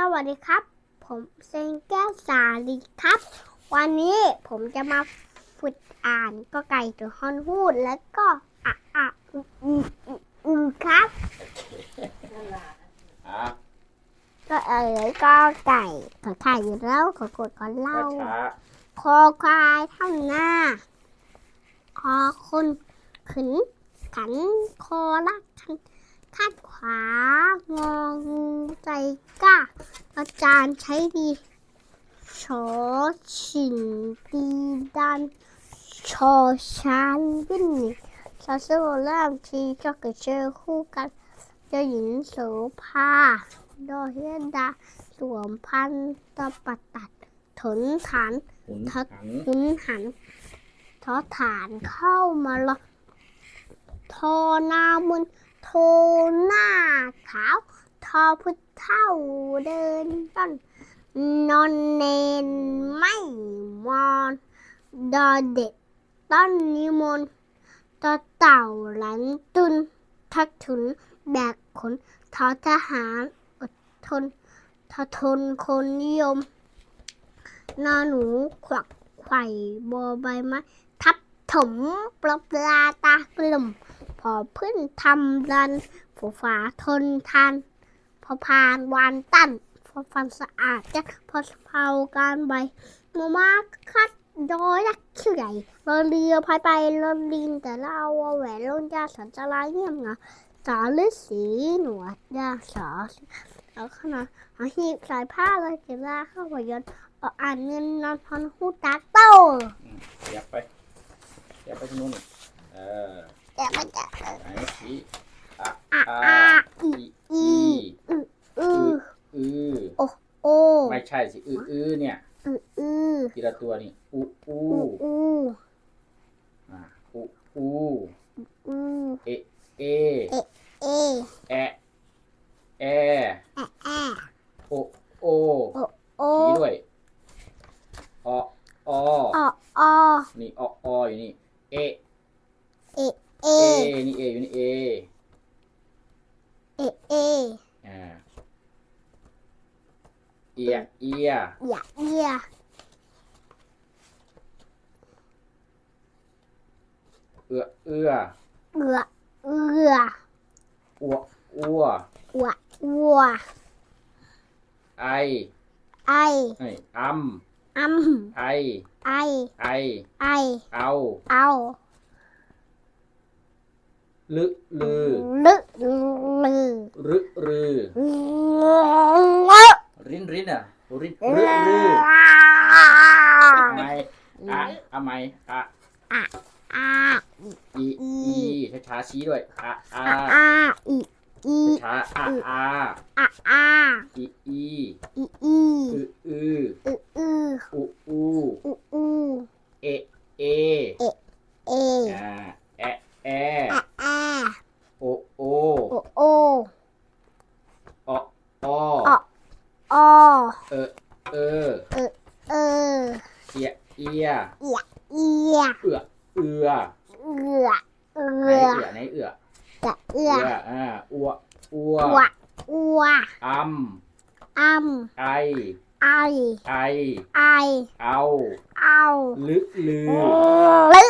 สวัสดีครับ ผมเซงแก้วสาลีครับ วันนี้ผมจะมาฝึกอ่านก็ไก่ตัวฮอนฮูดแล้วก็อะอะอืออืออืออือครับอะก็เอ๋ยก็ไก่ขอไข่อยู่แล้วขอกดก่อนเล่าช้าคอควายเท่าหน้า คอคนขึนขันคอลักขัน คาดขวางองูใจกล้า อาจารย์ใช้ดีชอชินตีดันชอชานวิ่งซาโซเริ่มทีก็เกิดเจอคู่กันเจ้าหญิงโสภาดอเฮดาสวมพันตะปัดตัดถนฐานหมุนทัดหันหุนหันทอฐานเข้ามาละทอนามุน โทหน้าขาว ทอพุทธเท่าเดินต้น นอนเนนไม่มอนดอเด็ดต้นนิมนต์ต่อเต่าหลันตุน ทักถุน แบกขน ทอทหารอดทน ทอทนคนนิยม นอหนูขวักไข่บอใบไม้ทับถมปลาปลาตากลุ่ม อพึ่งทำรันฝูฝาทนทานพอพานวานตั้นพอฟันสะอาดจะพอสะเพาการใบมามาคัดดอยยักษ์เขื่อยรอเรือพายไปรอลินแต่เราเอาแหวนลนยาสันจะลายเงียบเหงาสาฤาษีหนวดยาสาแล้วขนาดหาหีบสายผ้าเลยเก็บลาเข้าหัวยนต์อ่านเงินนอนพอนหูตาโตอยับไปยับไปทางนู้นเออ แต่มันจะไหนชี้อะอาอะอีอีอีอืออือโอไม่ใช่สิอืออือเนี่ยอืออือทีละตัวนี่อูอูอูอูอะอูอูอูเอเอเอแอะแอ แอะแอะ โอโอ โอ ชี้ด้วยอออ อออ นี่ออออยู่นี่เอ เอเอ เอนี่เออยู่นี่เอ เอเอ อ่าเอียเอีย อย่าเอีย เอือเอื้อ เอือเอือ อัวอัวอัวอัวไอไอเอ้ยอัมอัมไอไอไอไอเอาเอาลึลือลึลือรึรือรินรินอะรินรึรือทำไมอะอะไมอะอา อีอีช้าๆชี้ด้วยอะอาอาอีอีช้าๆอะอาอาอาอีอีอีอีอืออืออืออืออูอูอูอูเอเอเออ่าแอะแออาอาโอโอโอโออออออเออเออเออเอียเอียเอียเอียเอือเอือเอือเอืไหนอเอือไหนเอือจะเอืเอือออ่าอัวอัวอัวอัวอัมอัมไอ ไอไอ ไอเอาเอาลึลือ ลึ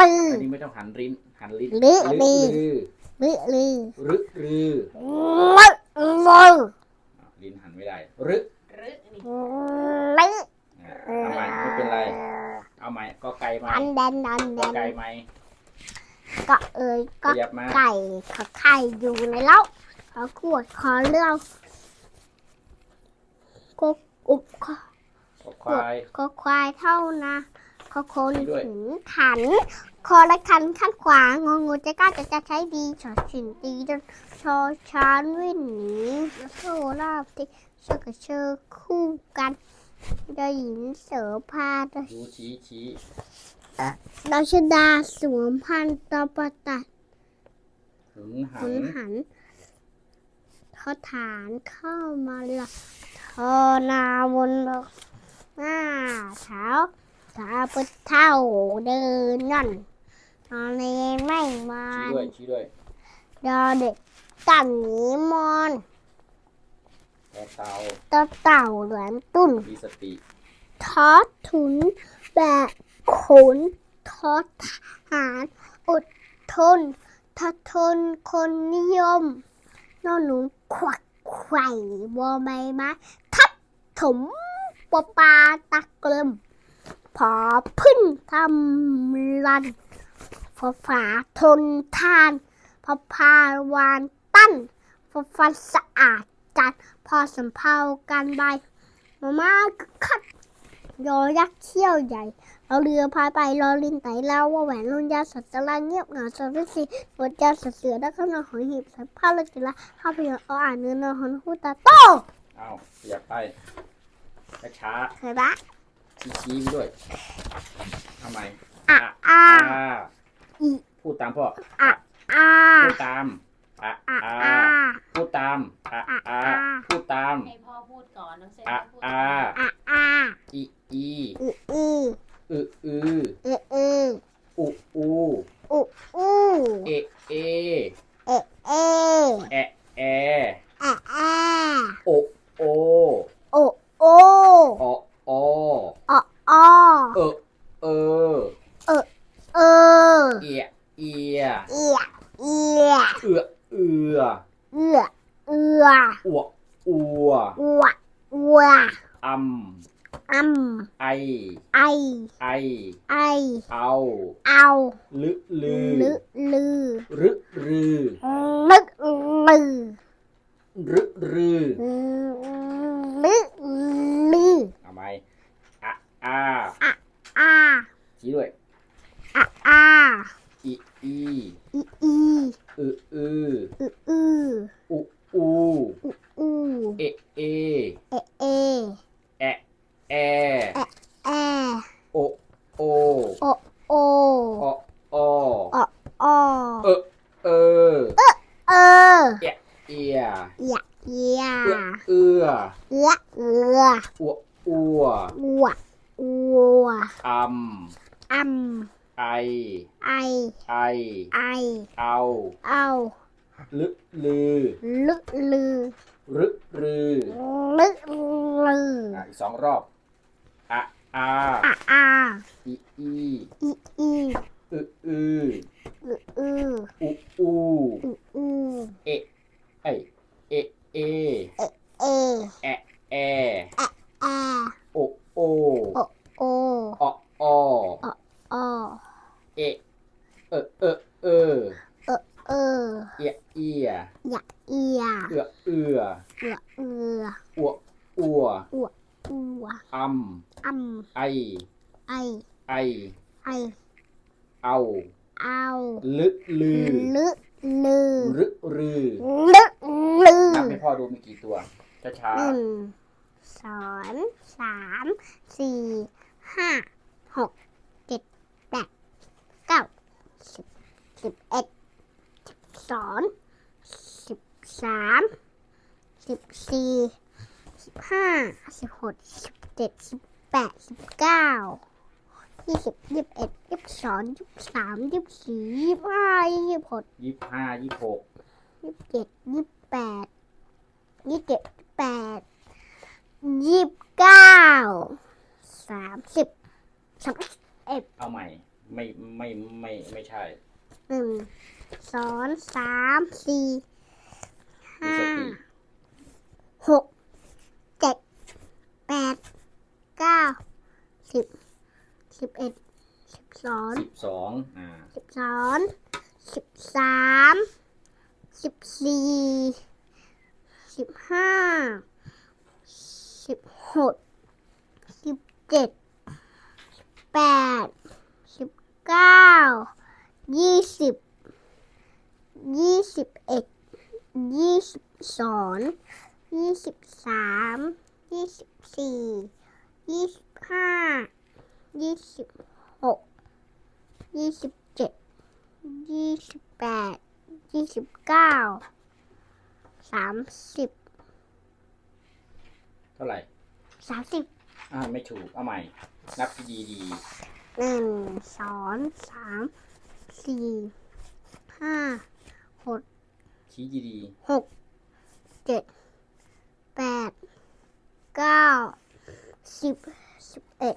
ลือันนี้ไม่ต้องหันลิ้นหันลิ้นลึลืลือลึลืรึรือลึลือะลิ้นหันไม่ได้รึลึอะเอาใหม่ไม่เป็นไร เอาใหม่ก็ไกลไหมดันดันดันก็ดันไกลไหม ก็เอ่ยขก็ยับมา ไก่ขอไข่อยู่ในเล้าขอขวดขอเรื่องก็อุบขอก็ควายก็ควายเท่านะขอคนนี่ด้วย ถึงขันคอและคันขั้นขวางองูจะกล้าจะจะใช้ดีชอฉินตีจนชอชานวิ่งหนีแล้วโซลาบที่เชื่อกับเชื่อคู่กันได้หญิงเสือพาด ดูชี้ชี้ ดาชดาสวมพันธุ์ตอปตัดหึงหัหันนหันเขาฐานเข้ามาละทอนาวนหน้าเท้าสาพุทเท่าเดินนั่นนอนเลนไม่มา ชี้ด้วยชี้ด้วยดอเด็กตั้งหนีมอนแอะเตาตอเต่าเหลือนตุ่นมีสติ ทอถุนแบบ ขนทอทหาร อดทนทอทนคนนิยม นอนหนูขวักไขว่บอใบไม้ทับถมปอปาตะเกลิมพอพึ่งทำรันพอฝาทนทานพอพาวานตั้นพอฟันสะอาดจัด พอสำเภาการใบมาม่าคัดยอยักษ์เขี้ยวใหญ่ เราเรือพายไปรอลินไตเล่าว่าแหวนลุนยาสัตว์ตะลาเงียบเหงาสัตว์วิสีบทยาสัตว์เสือได้ข้างนอกหอยหีบสัตว์ผ้าเลือกละข้าวเพียงเอาอ่านเนื้อนอนหอนหูตาโตเอาขยับไปช้าเคยปะชี้ชี้ด้วยทำไมอะอะอ่าอีพูดตามพ่ออะอะพูดตามอะอะอ่าพูดตามอะอะอ่าพูดตามให้พ่อพูดก่อนน้องเซนอะพูดอ่าอะอะอีอีอี อีอืออือเอเออุอูอุอูเอเอ เอเอ แอะแอ อะอะ โอโอ โอโอ อออ อออ เออเออ เออ เอียเอีย เอียเอีย เอือเอือ เอือเอือ อัวอัว อัวอัว อัม อัม ไอ ไอ ไอ ไอ เอา เอา ลึลือ ลึลือ รึรือ ลึกลือ รึรือ ลึลือ เอาไหมอะอา อา ชี้ด้วย อาอา อีอี อีอี อืออือ อืออือ อุอู อูอู เอเอ เอเอ แอะแอ แอ โอโอ โอโอ อออ อออ เออเออ เออ เอียเอีย เอียเอีย เอื้อเอื้อ เอือเอือ อัวอัว อัวอัว อัม อัม ไอ ไอ ไอ ไอ เอา เอา ลึลือ ลึกลือ รึรือ ลึกลือ อะอีกสองรอบ อะอาอาอาอีอีอีอีอืออืออืออืออูอูอืออือเอไอเอเอเอแอะแอแอโอโอโอโออออออเอเออเออเออเออเออเอียเอียอยากเอียเอือเอือเอือเอืออัวอัวอัว อัมอัมไอ ไอ ไอ ไอ เอา เอาลึลือลึลือรึรือลึลือนับให้พ่อดูมีกี่ตัวช้าหนึ่งสองสามสี่ห้าหกเจ็ดแปดเก้าสิบสิบเอ็ดสิบสองสิบสามสิบสี่สิบห้าสิบหกสิบ เจ็ดสิบแปดสิบเก้ายี่สิบยี่สิบเอ็ดยี่สิบสองยี่สิบสามยี่สิบสี่ยี่สิบห้ายี่สิบหกยี่ห้ายี่หกยี่สิบเจ็ดยี่สิบแปดยี่สิบเจ็ดยี่สิบแปดยี่สิบเก้าสามสิบสามสิบเอ็ดเอาใหม่ ไม่ไม่ไม่ไม่ใช่หนึ่งสองสามสี่ห้าหกเจ็ดแปดเก้าสิบสิบ เอ็ดสิบสองสิบสองอ่าสิบสองสิบสามสิบสี่สิบห้าสิบหกสิบเจ็ดสิบแปดสิบเก้ายี่สิบยี่สิบเอ็ดยี่สิบสองยี่สิบสามยี่สิบสี่ยี่สิบห้า ยี่สิบหกยี่สิบเจ็ดยี่สิบแปดยี่สิบเก้าสามสิบเท่าไหร่สามสิบอ่าไม่ถูก เอาใหม่ นับดีดีหนึ่งสองสามสี่ห้าหกๆชี้ดีดีหกเจ็ดแปดสิบสิบเอ็ด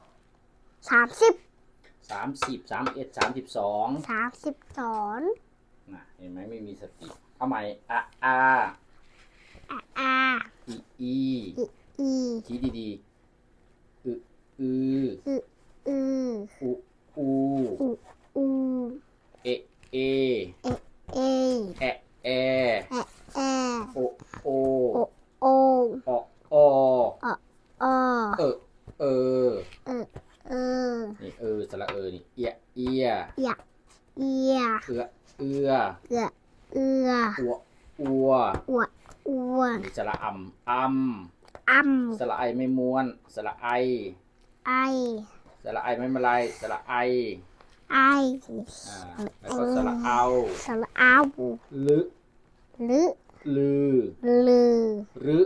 สามสิบสามสิบสามเอ็ดสามสิบสองสามสิบสองนะเห็นไหมไม่มีสติเอาใหม่อะอาอาอาอีอีอีชี้ดีๆอึอืออืออุอูอูเอเอเอแอะแอแอแอโอโอโออออออเออเออเออ เออ นี่เออสระเออนี่เอียเอียอยากเอียเอือเอือเอือเอืออัวอัวอวดอวดนี่สระอำอำอ้ำสระไอไม่ม้วนสระไอ ไอ สระไอไม่มาลายสระไอไออ่าแล้วก็สระเอาสระอาลึลึลือลือรึ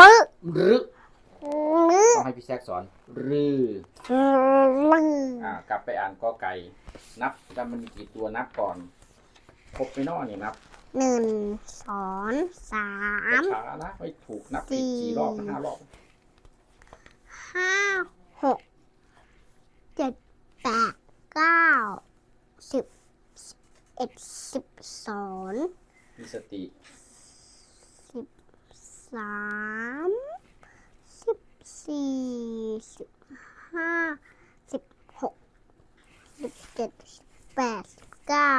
ลึรึลึต้องให้พี่แซกสอน รือลืออ่ากลับไปอ่านกอไก่ นับกันมันมีกี่ตัวนับก่อน ครบไปนอนี่นับหนึ่งสองสามช้าๆนะไม่ถูกนับผิดกี่รอบนะห้ารอบห้าหกเจ็ดแปดเก้าสิบสิบเอ็ดสิบสองมีสติ สิบสามสิบสี่ สิบห้าสิบหกสิบเจ็ดสิบแปดสิบเก้า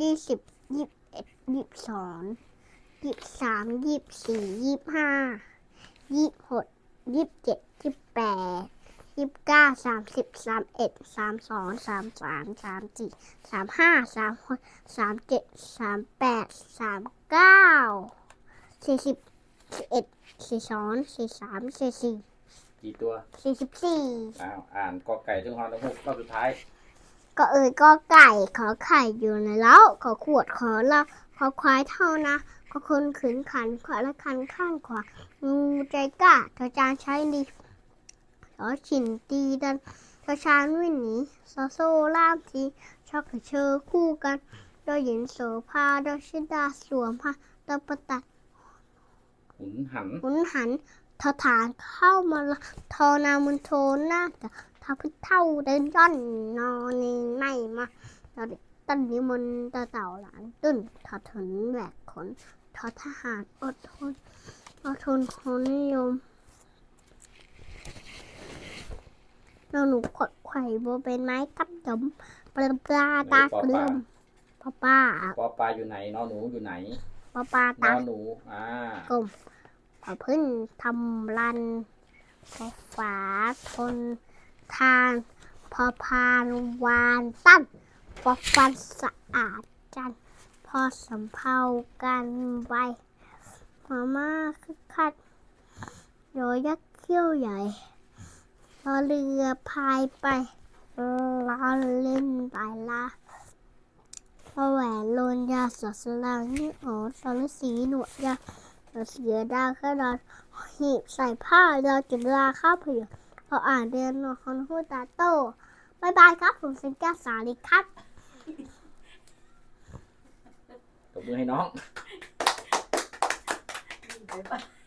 ยี่สิบยี่สิบเอ็ดยี่สิบสองยี่สิบสามยี่สิบสี่ยี่สิบห้ายี่สิบหกยี่สิบเจ็ดยี่สิบแปดยี่สิบเก้าสามสิบสามเอ็ดสามสองสามสามสามสี่สามห้าสามหกสามเจ็ดสามแปดสามเก้าสี่สิบสี่เอ็ดสี่สองสี่สามสี่สี่ กี่ตัวสี่สิบสี่อ้าวอ่านกอไก่ถึงฮอนถึงหกรอบสุดท้ายก็เอ่ยก็ไก่ขอไข่อยู่ในเล้าขอขวดขอเราขอควายเท่านะขอคนขืนขันขอละคันข้างขวางูใจกล้าเธอจานใช้ดีขอฉินตีดันเธอชานวิ่งหนีโซโซล่ามทีชอบกับเชอคู่กันโดยหญิงโสภาโดยชิดาสวมผ้าตะปะตัดหุนหันหมุนหัน ทอฐานเข้ามาละทอนามุนโทหน้าแต่ทาพุเท่าเดินย่อนนอนในไม่มาตอนต้นนี้มันต์ตะเต่าหลานตึ้นทอถึงแหวกขนทอทหารอดทนอดทนคนนิยมเราหนูกดไข่โบเป็นไม้กับดมปลาปลาตาเกลือมป้าป้าปอปลาอยู่ไหนนอหนูอยู่ไหนป้าป้านตาอหนูอ่ากลม พอพึ่งทำรันพอฝาทนทานพอพานวานตั้นพอฟันสะอาดจันพอสำเพากันไวมาม่าคึกคักโยยักษ์เขี้ยวใหญ่รอเรือพายไปล้อเล่นไปละพอแหวนโลนยาสอดสลังนี่โอ้สรสีหนวดยา เราเสียดาวแค่นอนหีบใส่ผ้าเราจุดราข้าวเผือกพออ่านเรียนนอนคอนหูตาโต้บายบายครับ ผมเป็นแก้วสาลีครับตบมือให้น้องไปปะ